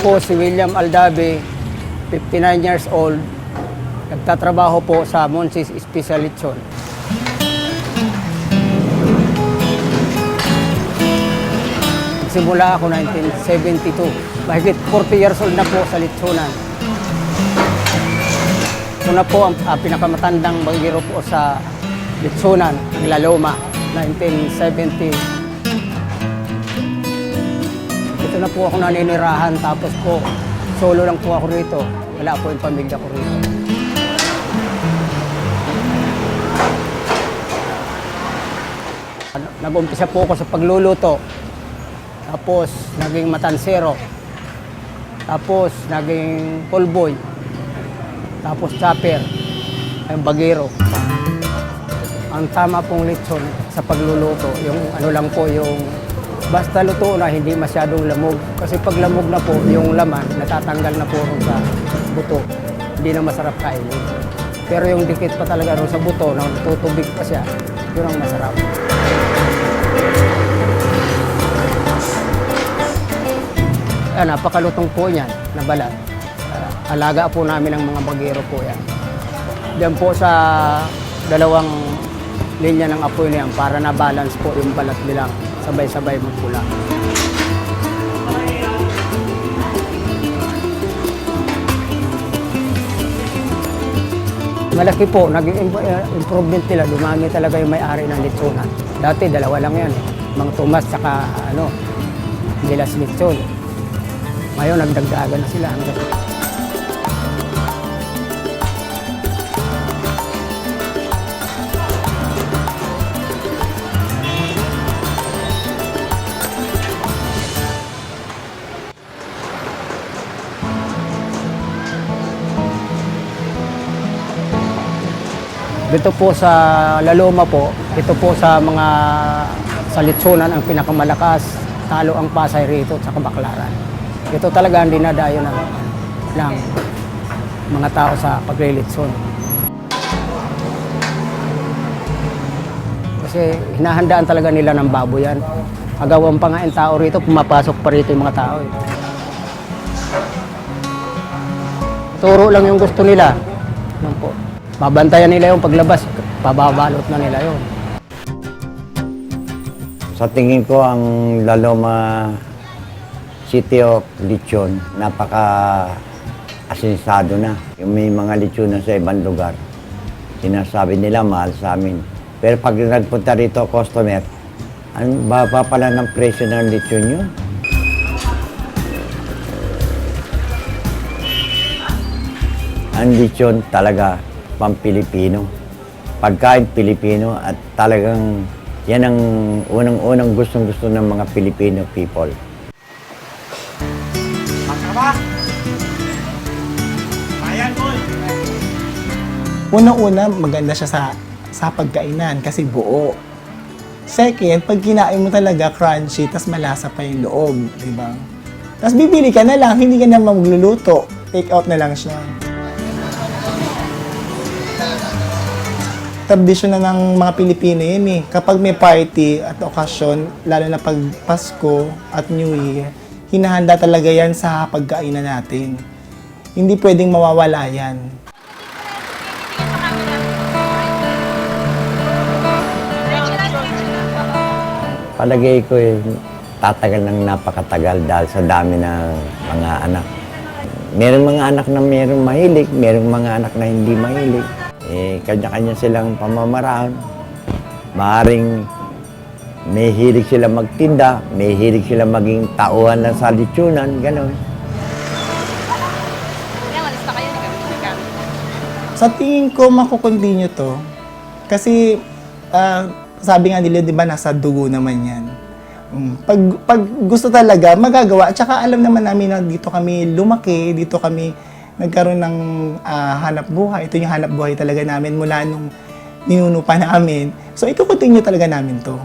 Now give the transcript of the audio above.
po si William Aldabe, 59 years old. Nagtatrabaho po sa Monsis Special Lechon. Simula ako 1972. Mahigit 40 years old na po sa Lechonan. Ito na po ang ah, pinakamatandang bagiro po sa Lechonan, ang Laloma, 1970. Dito na po ako naninirahan tapos po solo lang po ako rito. Wala po yung pamilya ko rito. Ano, Nag-umpisa po ako sa pagluluto. Tapos naging matansero. Tapos naging callboy. Tapos chopper. Ang bagero. Ang tama pong litson sa pagluluto, yung ano lang po yung basta luto na hindi masyadong lamog. Kasi pag lamog na po, yung laman natatanggal na po sa buto. Hindi na masarap kainin. Pero yung dikit pa talaga rin sa buto, na tutubig pa siya, yun ang masarap. Ah, napakalutong po yan, na balat. Ah, alaga po namin ang mga bagero po yan. Diyan po sa dalawang linya ng apoy na yan para na-balance po yung balat nilang sabay-sabay magpula. Malaki po, im- eh, nila, dumami talaga yung may-ari ng lechonan. Dati dalawa lang yan, eh. Mang Tomas saka ano, Gilas Lechon. Ngayon nagdagdagan na sila hanggang Dito po sa Laloma po, ito po sa mga sa Litsunan ang pinakamalakas, talo ang Pasay rito sa Baklaran. Ito talaga ang dinadayo ng, ng mga tao sa paglilitson. Kasi hinahandaan talaga nila ng baboy yan. Agawan pa nga yung tao rito, pumapasok pa rito yung mga tao. Eh. Turo lang yung gusto nila. Yan po. Babantayan nila yung paglabas, pababalot na nila yon. Sa tingin ko, ang Laloma City of Lechon, napaka asinsado na. Yung may mga lechon na sa ibang lugar, sinasabi nila mahal sa amin. Pero pag nagpunta rito customer, ang baba pala ng presyo ng lechon nyo. Ang lechon talaga pang-Pilipino. Pagkain Pilipino at talagang yan ang unang-unang gustong-gusto ng mga Filipino people. Unang-una, maganda siya sa sa pagkainan kasi buo. Second, pag kinain mo talaga crunchy, tas malasa pa yung loob, di ba? Tapos bibili ka na lang, hindi ka na magluluto. Take out na lang siya. Tradisyon na ng mga Pilipino yun eh. Kapag may party at okasyon, lalo na pag Pasko at New Year, hinahanda talaga yan sa pagkainan natin. Hindi pwedeng mawawala yan. Palagay ko eh, tatagal ng napakatagal dahil sa dami ng mga anak. Merong mga anak na merong mahilig, merong mga anak na hindi mahilig. Eh, kanya-kanya silang pamamaraan. Maaring may hilig sila magtinda, may hilig sila maging tauhan lang sa litsunan, gano'n. Kaya na kayo. Sa tingin ko, makukontinue to. Kasi, ah, sabi nga nila, di ba, nasa dugo naman yan. Mm, Pag, pag gusto talaga, magagawa. At saka alam naman namin na dito kami lumaki, dito kami nagkaroon ng ah, hanap buhay. Ito yung hanap buhay talaga namin mula nung ninuno pa namin. So, ito continue talaga namin to.